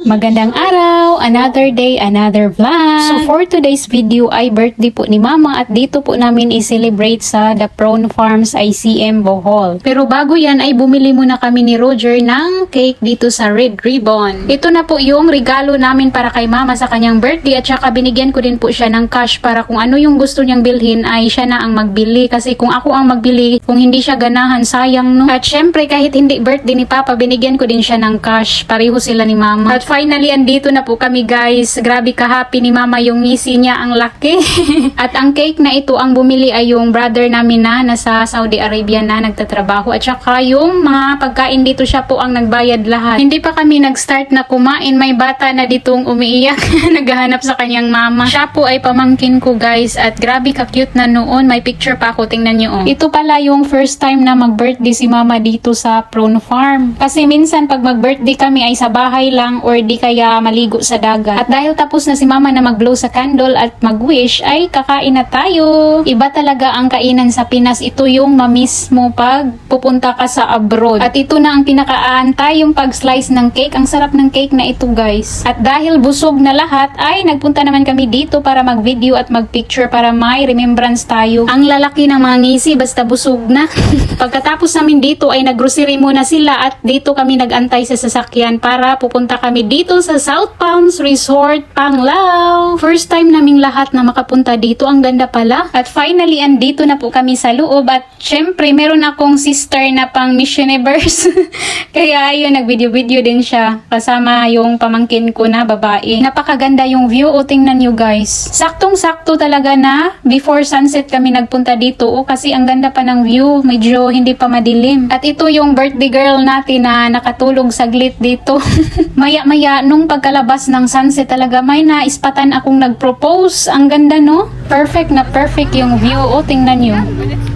Magandang araw! Another day, another vlog! So for today's video ay birthday po ni Mama at dito po namin i-celebrate sa The Prawn Farms ICM Bohol. Pero bago yan ay bumili muna kami ni Roger ng cake dito sa Red Ribbon. Ito na po yung regalo namin para kay Mama sa kanyang birthday at saka binigyan ko din po siya ng cash para kung ano yung gusto niyang bilhin ay siya na ang magbili kasi kung ako ang magbili, kung hindi siya ganahan, sayang no? At syempre kahit hindi birthday ni Papa, binigyan ko din siya ng cash. Pareho sila ni Mama. At finally, andito na po kami guys. Grabe ka-happy ni Mama yung ngisi niya. Ang laki. At ang cake na ito, ang bumili ay yung brother namin na nasa Saudi Arabia na nagtatrabaho. At saka yung mga pagkain dito siya po ang nagbayad lahat. Hindi pa kami nag-start na kumain. May bata na ditong umiiyak. Naghahanap sa kanyang mama. Siya po ay pamangkin ko guys. At grabe ka-cute na noon. May picture pa ako. Tingnan niyo oh. Ito pala yung first time na mag-birthday si Mama dito sa Prawn Farm. Kasi minsan pag mag-birthday kami ay sa bahay lang or di kaya maligo sa dagat. At dahil tapos na si Mama na mag-blow sa candle at mag-wish ay kakain na tayo. Iba talaga ang kainan sa Pinas. Ito yung mamiss mo pag pupunta ka sa abroad. At ito na ang pinakaantay yung pag-slice ng cake. Ang sarap ng cake na ito guys. At dahil busog na lahat ay nagpunta naman kami dito para mag-video at mag-picture para may remembrance tayo. Ang lalaki ng mga ngisi basta busog na. Pagkatapos namin dito ay nag-grocery muna sila at dito kami nag-antay sa sasakyan para pupunta kami dito sa South Palms Resort, Panglao. First time naming lahat na makapunta dito. Ang ganda pala. At finally, andito na po kami sa loob at syempre meron akong sister na pang Miss. Kaya ayun, nag-video-video din siya kasama yung pamangkin ko na babae. Napakaganda yung view. O tingnan nyo guys. Saktong-sakto talaga na before sunset kami nagpunta dito. O kasi ang ganda pa ng view. Medyo hindi pa madilim. At ito yung birthday girl natin na nakatulog saglit dito. Maya-maya, nung pagkalabas ng sunset talaga, may naispatan akong nag-propose. Ang ganda, no? Perfect na perfect yung view. O, tingnan nyo.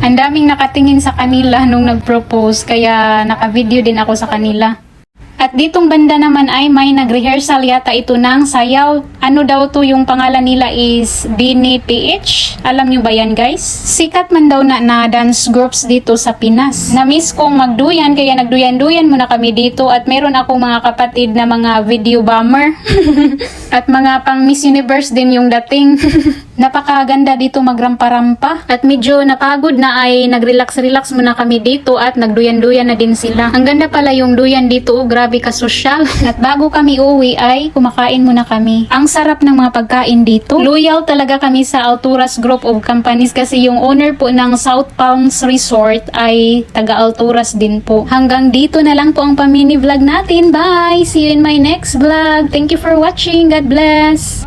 Ang daming nakatingin sa kanila nung nag-propose. Kaya naka-video din ako sa kanila. At ditong banda naman ay may nag-rehearsal yata ito ng sayaw. Ano daw to yung pangalan nila is Bini PH. Alam nyo ba yan guys? Sikat man daw na, na dance groups dito sa Pinas. Na-miss kong magduyan kaya nagduyan-duyan muna kami dito at meron akong mga kapatid na mga video bomber. at mga pang Miss Universe din yung dating. Napakaganda dito magrampa-rampa. At medyo napagod na ay nag-relax-relax muna kami dito at nagduyan-duyan na din sila. Ang ganda pala yung duyan dito, oh, grabe ka sosyal. At bago kami uwi ay kumakain muna kami. Ang sarap ng mga pagkain dito. Loyal talaga kami sa Alturas Group of Companies kasi yung owner po ng South Palms Resort ay taga Alturas din po. Hanggang dito na lang po ang pamini vlog natin. Bye! See you in my next vlog. Thank you for watching. God bless!